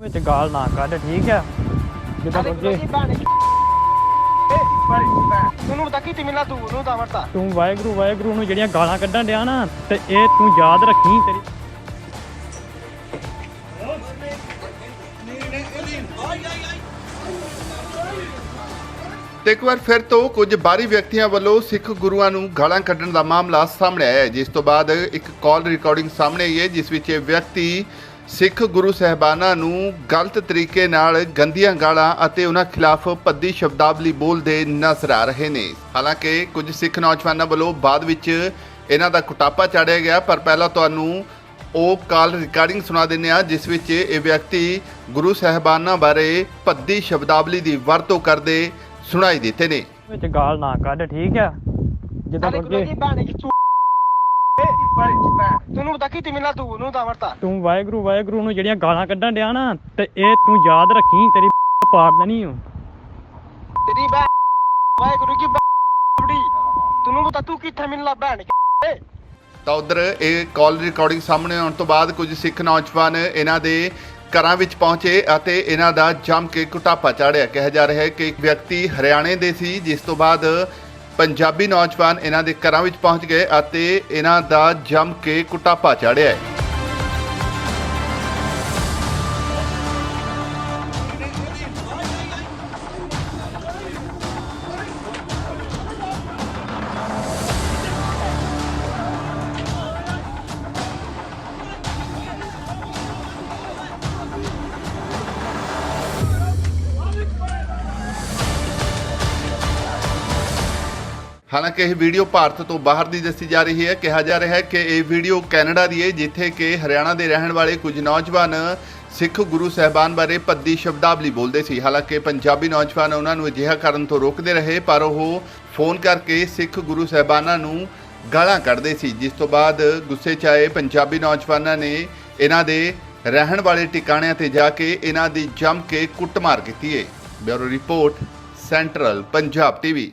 ਵਿੱਚ ਗਾਲ ਨਾ ਕੱਢ ਠੀਕ ਆ? ਜਿੱਦਾਂ ਅੱਗੇ ਤੈਨੂੰ ਪਤਾ ਕੀ ਮਿਲਣਾ ਤੂੰ ਨੂੰ ਤਾਂ ਵਰਤਾ। ਤੂੰ ਵਾਹਿਗੁਰੂ ਵਾਹਿਗੁਰੂ ਨੂੰ ਜਿਹੜੀਆਂ ਗਾਲਾਂ ਕੱਢਣ ਡਿਆ ਨਾ ਤੇ ਇਹ ਤੂੰ ਯਾਦ ਰੱਖੀ ਤੇਰੀ। ਤੇ ਇੱਕ ਵਾਰ ਫਿਰ ਤੋਂ ਕੁਝ ਬਾਹਰੀ ਵਿਅਕਤੀਆਂ ਵੱਲੋਂ ਸਿੱਖ ਗੁਰੂਆਂ ਨੂੰ ਗਾਲਾਂ ਕੱਢਣ ਦਾ ਮਾਮਲਾ ਸਾਹਮਣੇ ਆਇਆ ਹੈ। ਜਿਸ ਤੋਂ ਬਾਅਦ ਇੱਕ ਕਾਲ ਰਿਕਾਰਡਿੰਗ ਸਾਹਮਣੇ ਆਈ ਹੈ ਜਿਸ ਵਿੱਚ ਇਹ ਵਿਅਕਤੀ ਸਿੱਖ ਗੁਰੂ ਸਹਿਬਾਨਾਂ ਨੂੰ ਗਲਤ ਤਰੀਕੇ ਨਾਲ ਗੰਦੀਆਂ ਗਾਲਾਂ ਅਤੇ ਉਹਨਾਂ ਖਿਲਾਫ ਭੱਦੀ ਸ਼ਬਦਾਵਲੀ ਬੋਲਦੇ ਨਜ਼ਰ ਆ ਰਹੇ ਨੇ। ਹਾਲਾਂਕਿ ਕੁਝ ਸਿੱਖ ਨੌਜਵਾਨਾਂ ਵੱਲੋਂ ਬਾਅਦ ਵਿੱਚ ਇਹਨਾਂ ਦਾ ਕੁਟਾਪਾ ਚਾੜਿਆ ਗਿਆ ਪਰ ਪਹਿਲਾਂ ਤੁਹਾਨੂੰ ਉਹ ਕਾਲ ਰਿਕਾਰਡਿੰਗ ਸੁਣਾ ਦਿੰਦੇ ਆ ਜਿਸ ਵਿੱਚ ਇਹ ਵਿਅਕਤੀ ਗੁਰੂ ਸਹਿਬਾਨਾਂ ਬਾਰੇ ਭੱਦੀ ਸ਼ਬਦਾਵਲੀ ਦੀ ਵਰਤੋਂ ਕਰਦੇ ਸੁਣਾਈ ਦਿੱਤੇ ਨੇ। ਵਿੱਚ ਗਾਲ ਨਾ ਕੱਢ ਠੀਕ ਆ? ਜਿੱਦਾਂ ਅੱਗੇ ਤੈਨੂੰ ਪਤਾ ਕੀ ਮਿਲਣਾ ਤੂੰ ਨੂੰ ਤਾਂ ਵਰਤਾ। ਤੂੰ ਵਾਹਿਗੁਰੂ ਵਾਹਿਗੁਰੂ ਨੂੰ ਜਿਹੜੀਆਂ ਗਾਲਾਂ ਕੱਢਣ ਡਿਆ ਨਾ ਤੇ ਇਹ ਤੂੰ ਯਾਦ ਰੱਖੀ ਤੇਰੀ ਪਾੜ ਦੇਣੀ ਓ। ਤੇਰੀ ਬੈ ਵਾਹਿਗੁਰੂ ਕੀ ਬੜੀ। ਤੈਨੂੰ ਪਤਾ ਤੂੰ ਕਿੱਥੇ ਮਿਲਣਾ ਭੈਣ ਤਾਂ ਉਧਰ ਇਹ ਕਾਲ ਰਿਕਾਰਡਿੰਗ ਸਾਹਮਣੇ ਆਉਣ ਤੋਂ ਬਾਅਦ ਕੁਝ ਸਿੱਖ ਨੌਜਵਾਨ ਇਹਨਾਂ ਦੇ ਘਰਾਂ ਵਿੱਚ ਪਹੁੰਚੇ ਅਤੇ ਇਹਨਾਂ ਦਾ ਜੰਮ ਕੇ ਕੁਟਾਪਾ ਚਾੜਿਆ। ਕਿਹਾ ਜਾ ਰਿਹਾ ਹੈ ਕਿ ਇੱਕ ਵਿਅਕਤੀ ਹਰਿਆਣੇ ਦੇ ਸੀ ਜਿਸ ਤੋਂ ਬਾਅਦ ਪੰਜਾਬੀ ਨੌਜਵਾਨ ਇਹਨਾਂ ਦੇ ਘਰਾਂ ਵਿੱਚ ਪਹੁੰਚ ਗਏ ਅਤੇ ਇਹਨਾਂ ਦਾ ਜੰਮ ਕੇ ਕੁਟਾਪਾ ਚਾੜਿਆ ਹੈ। ਹਾਲਾਂਕਿ ਇਹ ਵੀਡੀਓ ਭਾਰਤ ਤੋਂ ਬਾਹਰ ਦੀ ਦੱਸੀ ਜਾ ਰਹੀ ਹੈ। ਕਿਹਾ ਜਾ ਰਿਹਾ ਹੈ ਕਿ ਇਹ ਵੀਡੀਓ ਕੈਨੇਡਾ ਦੀ ਹੈ, ਜਿੱਥੇ ਕਿ ਹਰਿਆਣਾ ਦੇ ਰਹਿਣ ਵਾਲੇ ਕੁਝ ਨੌਜਵਾਨ ਸਿੱਖ ਗੁਰੂ ਸਹਿਬਾਨ ਬਾਰੇ ਭੱਦੀ ਸ਼ਬਦਾਵਲੀ ਬੋਲਦੇ ਸੀ। ਹਾਲਾਂਕਿ ਪੰਜਾਬੀ ਨੌਜਵਾਨ ਉਹਨਾਂ ਨੂੰ ਅਜਿਹਾ ਕਰਨ ਤੋਂ ਰੋਕਦੇ ਰਹੇ, ਪਰ ਉਹ ਫੋਨ ਕਰਕੇ ਸਿੱਖ ਗੁਰੂ ਸਹਿਬਾਨਾਂ ਨੂੰ ਗਾਲਾਂ ਕੱਢਦੇ ਸੀ। ਜਿਸ ਤੋਂ ਬਾਅਦ ਗੁੱਸੇ 'ਚ ਆਏ ਪੰਜਾਬੀ ਨੌਜਵਾਨਾਂ ਨੇ ਇਹਨਾਂ ਦੇ ਰਹਿਣ ਵਾਲੇ ਟਿਕਾਣਿਆਂ ਤੇ ਜਾ ਕੇ ਇਹਨਾਂ ਦੀ ਜੰਮ ਕੇ ਕੁੱਟਮਾਰ ਕੀਤੀ ਹੈ। Bureau report, central Punjab TV.